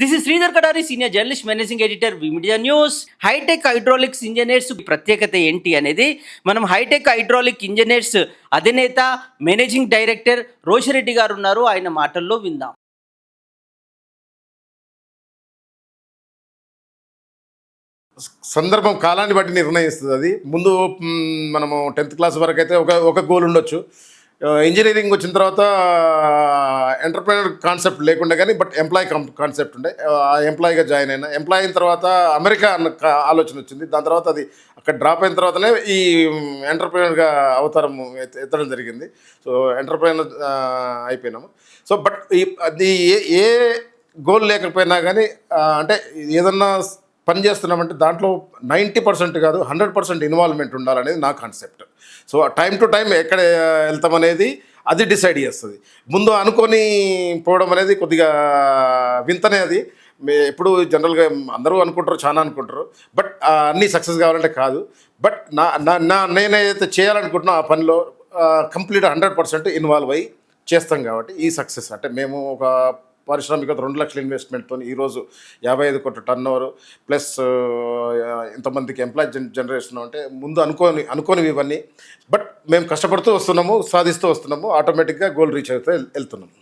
This is Sridhar Kadari senior journalist managing editor media news Hitech Hydraulics Engineers ప్రత్యేకత ఏంటి అనేది మనం హైటెక్ హైడ్రాలిక్ ఇంజనీర్స్ అధినేత మేనేజింగ్ డైరెక్టర్ రోషిరెడ్డి గారు ఉన్నారు. ఆయన మాటల్లో విందాం. సందర్భం కాలాన్ని బట్టి నిర్ణయిస్తుంది అది. ముందు మనము టెన్త్ క్లాస్ వరకు అయితే ఒక ఒక గోల్ ఉండొచ్చు. ఇంజనీరింగ్ వచ్చిన తర్వాత ఎంటర్ప్రైనర్ కాన్సెప్ట్ లేకుండా కానీ బట్ ఎంప్లాయీ కాన్సెప్ట్ ఉండే. ఆ ఎంప్లాయీగా జాయిన్ అయినా. ఎంప్లాయ్ అయిన తర్వాత అమెరికా అన్న ఆలోచన వచ్చింది. దాని తర్వాత అది అక్కడ డ్రాప్ అయిన తర్వాతనే ఈ ఎంటర్ప్రైనర్గా అవతారం ఎత్తడం జరిగింది. సో ఎంటర్ప్రైనర్ అయిపోయినాము. సో బట్ ఈ అది ఏ ఏ గోల్ లేకపోయినా కానీ అంటే ఏదన్నా పని చేస్తున్నామంటే దాంట్లో నైంటీ పర్సెంట్ కాదు హండ్రెడ్ పర్సెంట్ ఇన్వాల్వ్మెంట్ ఉండాలనేది నా concept. So time to time ఎక్కడ వెళ్తామనేది అది డిసైడ్ చేస్తుంది. ముందు అనుకొని పోవడం అనేది కొద్దిగా వింతనే అది. మే- ఎప్పుడు జనరల్గా అందరూ అనుకుంటారు చాలా అనుకుంటారు. బట్ అన్నీ సక్సెస్ కావాలంటే కాదు. బట్ నా నా నా నేనైతే చేయాలనుకుంటున్నా ఆ పనిలో కంప్లీట్ హండ్రెడ్ పర్సెంట్ ఇన్వాల్వ్ అయ్యి చేస్తాం కాబట్టి ఈ సక్సెస్. అంటే మేము ఒక పారిశ్రామిక రెండు లక్షల ఇన్వెస్ట్మెంట్తో ఈరోజు యాభై ఐదు కోట్ల టర్న్ ఓవర్ ప్లస్ ఇంతమందికి ఎంప్లాయ్ జన్ జనరేషన్ అంటే ముందు అనుకోని అనుకోనివి ఇవన్నీ. బట్ మేము కష్టపడుతూ వస్తున్నాము సాధిస్తూ వస్తున్నాము ఆటోమేటిక్గా గోల్ రీచ్ అవుతూ వెళ్తున్నాము.